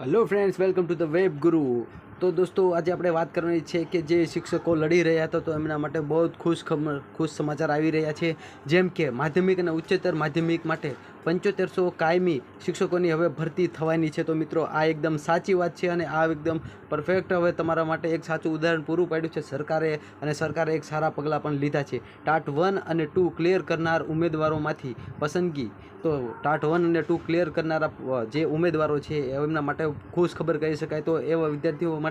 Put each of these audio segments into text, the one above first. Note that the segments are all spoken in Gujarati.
hello friends welcome to the web guru. તો દોસ્તો, આજે આપણે વાત કરવાની છે કે જે શિક્ષકો લડી રહ્યા હતા, તો એમના માટે બહુ જ ખુશ ખુશ સમાચાર આવી રહ્યા છે. જેમ કે માધ્યમિક અને ઉચ્ચતર માધ્યમિક માટે પંચોતેરસો કાયમી શિક્ષકોની હવે ભરતી થવાની છે. તો મિત્રો, આ એકદમ સાચી વાત છે અને આ એકદમ પરફેક્ટ હવે તમારા માટે એક સાચું ઉદાહરણ પૂરું પાડ્યું છે સરકારે અને સરકારે એક સારા પગલાં પણ લીધા છે. ટાટ વન અને ટુ ક્લિયર કરનાર ઉમેદવારોમાંથી પસંદગી. તો ટાટ વન અને ટુ ક્લિયર કરનારા જે ઉમેદવારો છે, એમના માટે ખુશ ખબર કહી શકાય. તો એવા વિદ્યાર્થીઓ માટે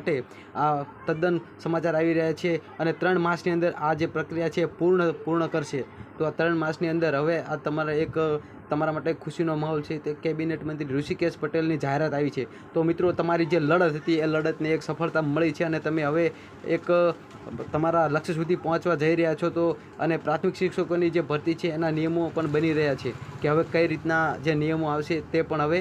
આ તદ્દન સમાચાર આવી રહ્યા છે અને ત્રણ માસની અંદર આ જે પ્રક્રિયા છે પૂર્ણ પૂર્ણ કરશે. તો આ ત્રણ માસની અંદર હવે આ તમારા એક, તમારા માટે ખુશીનો માહોલ છે. તે કેબિનેટ મંત્રી ઋષિકેશ પટેલની જાહેરાત આવી છે. તો મિત્રો, તમારી જે લડત હતી, એ લડતને એક સફળતા મળી છે અને તમે હવે એક, તમારા લક્ષ્ય સુધી પહોંચવા જઈ રહ્યા છો તો અને પ્રાથમિક શિક્ષકોની જે ભરતી છે, એના નિયમો પણ બની રહ્યા છે કે હવે કઈ રીતના જે નિયમો આવશે તે પણ હવે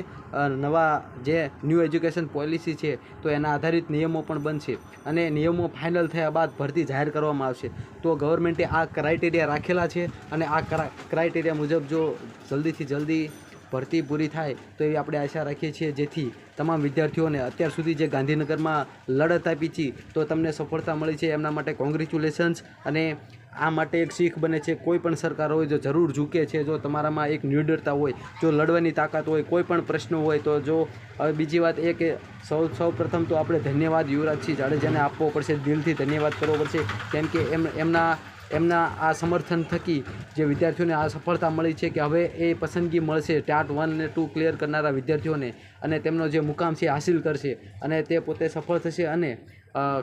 નવા જે ન્યૂ એજ્યુકેશન પોલિસી છે, તો એના આધારિત નિયમો પણ બનશે અને નિયમો ફાઇનલ થયા બાદ ભરતી જાહેર કરવામાં આવશે. તો ગવર્મેન્ટે આ ક્રાઇટેરિયા રાખેલા છે અને આ ક્રા- ક્રાઇટેરિયા મુજબ જો જલ્દીથી જલ્દી ભરતી પૂરી થાય, તો એવી આપણે આશા રાખીએ છીએ જેથી તમામ વિદ્યાર્થીઓને અત્યાર સુધી જે ગાંધીનગરમાં લડત આપી છે, તો તમને સફળતા મળી છે. એમના માટે કોંગ્રેચ્યુલેશન્સ અને આ માટે એક શીખ બને છે, કોઈ પણ સરકાર હોય, જો જરૂર ઝૂકે છે, જો તમારામાં એક નિર્ડરતા હોય, જો લડવાની તાકાત હોય, કોઈ પણ પ્રશ્ન હોય, તો જો, હવે બીજી વાત એ કે સૌ સૌ પ્રથમ તો આપણે ધન્યવાદ યુવરાજસિંહ જાડેજાને આપવો પડશે. દિલથી ધન્યવાદ કરવો પડશે. કેમ કે એમ, એમના એમના આ સમર્થન થકી જે વિદ્યાર્થીઓને આ સફળતા મળી છે કે હવે એ પસંદગી મળશે ટાટ વન અને ટુ ક્લિયર કરનારા વિદ્યાર્થીઓને અને તેમનો જે મુકામ છે હાસિલ કરશે અને તે પોતે સફળ થશે અને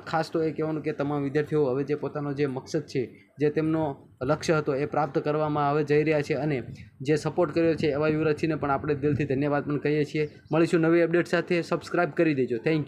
ખાસ તો એ કહેવાનું કે તમામ વિદ્યાર્થીઓ હવે જે પોતાનો જે મકસદ છે, જે તેમનો લક્ષ્ય હતો એ પ્રાપ્ત કરવામાં હવે જઈ રહ્યા છે અને જે સપોર્ટ કર્યો છે એવા યુવરાજસિંહને પણ આપણે દિલથી ધન્યવાદ પણ કહીએ છીએ. મળીશું નવી અપડેટ સાથે. સબસ્ક્રાઇબ કરી દેજો. Thank you